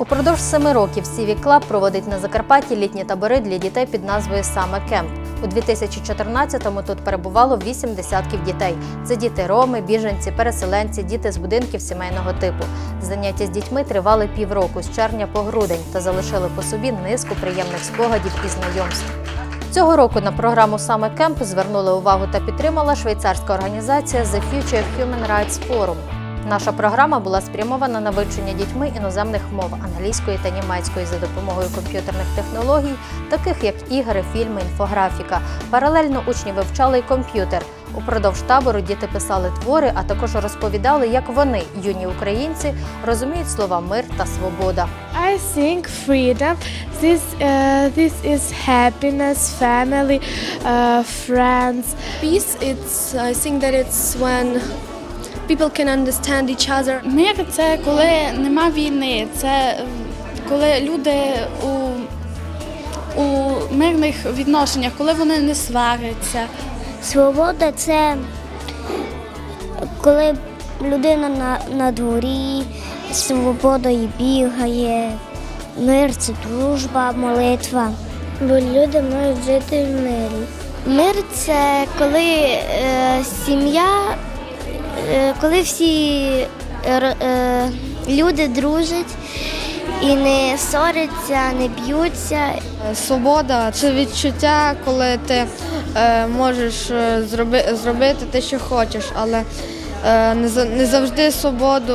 Упродовж семи років Civic Club проводить на Закарпатті літні табори для дітей під назвою Саме Кемп. У 2014-му тут перебувало вісім десятків дітей. Це діти роми, біженці, переселенці, діти з будинків сімейного типу. Заняття з дітьми тривали півроку з червня по грудень та залишили по собі низку приємних спогадів і знайомств. Цього року на програму Саме Кемп звернули увагу та підтримала швейцарська організація The Future Human Rights Forum. Наша програма була спрямована на вивчення дітьми іноземних мов англійської та німецької за допомогою комп'ютерних технологій, таких як ігри, фільми, інфографіка. Паралельно учні вивчали й комп'ютер. Упродовж табору діти писали твори, а також розповідали, як вони, юні українці, розуміють слова мир та свобода. I think freedom. This uh, this is happiness, family, uh, friends. Peace, it's I think that it's when people can understand each other. Мир це коли нема війни, це коли люди у, у мирних відношеннях, коли вони не сваряться. Свобода це коли людина на, на дворі, свободою бігає. Мир це дружба, молитва. Бо люди можуть жити в мирі. Мир це коли е, сім'я, коли всі е, люди дружать і не ссоряться, не б'ються. Свобода це відчуття, коли ти е, можеш е, зробити те, що хочеш, але е, не, завжди свободу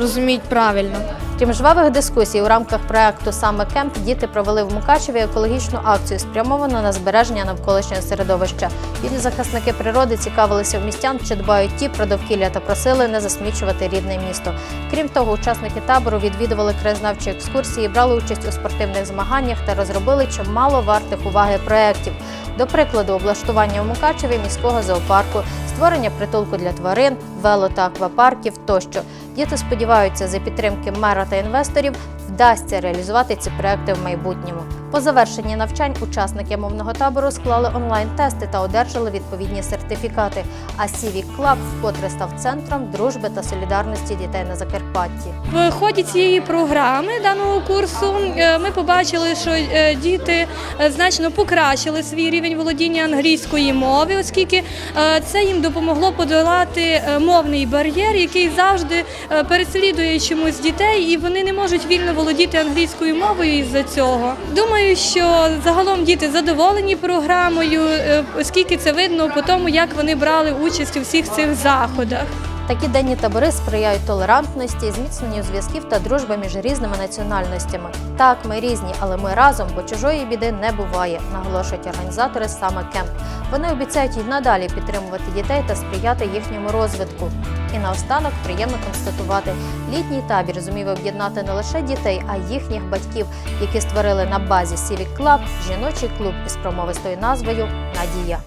розуміють правильно. Крім жвавих дискусій у рамках проекту Саме Кемп діти провели в Мукачеві екологічну акцію, спрямовану на збереження навколишнього середовища. Юні захисники природи цікавилися в містян, чи дбають ті про довкілля та просили не засмічувати рідне місто. Крім того, учасники табору відвідували краєзнавчі екскурсії, брали участь у спортивних змаганнях та розробили чимало вартих уваги проєктів. До прикладу, облаштування у Мукачеві міського зоопарку, створення притулку для тварин, вело та аквапарків тощо. Діти сподіваються, за підтримки мера та інвесторів вдасться реалізувати ці проекти в майбутньому. По завершенні навчань учасники мовного табору склали онлайн-тести та одержали відповідні сертифікати. А Civic Club вкотре став центром дружби та солідарності дітей на Закарпатті. В ході цієї програми даного курсу е, ми побачили, що е, діти е, значно покращили свій рівень володіння англійської мови, оскільки це їм допомогло подолати мовний бар'єр, який завжди переслідує чомусь дітей, і вони не можуть вільно володіти англійською мовою із-за цього. Думаю, що загалом діти задоволені програмою, е, оскільки це видно по тому, як вони брали участь у всіх цих заходах. Такі денні табори сприяють толерантності, зміцненню зв'язків та дружби між різними національностями. Так, ми різні, але ми разом, бо чужої біди не буває, наголошують організатори саме кемп. Вони обіцяють і надалі підтримувати дітей та сприяти їхньому розвитку. І наостанок приємно констатувати, літній табір зумів об'єднати не лише дітей, а й їхніх батьків, які створили на базі Civic Club жіночий клуб із промовистою назвою Надія.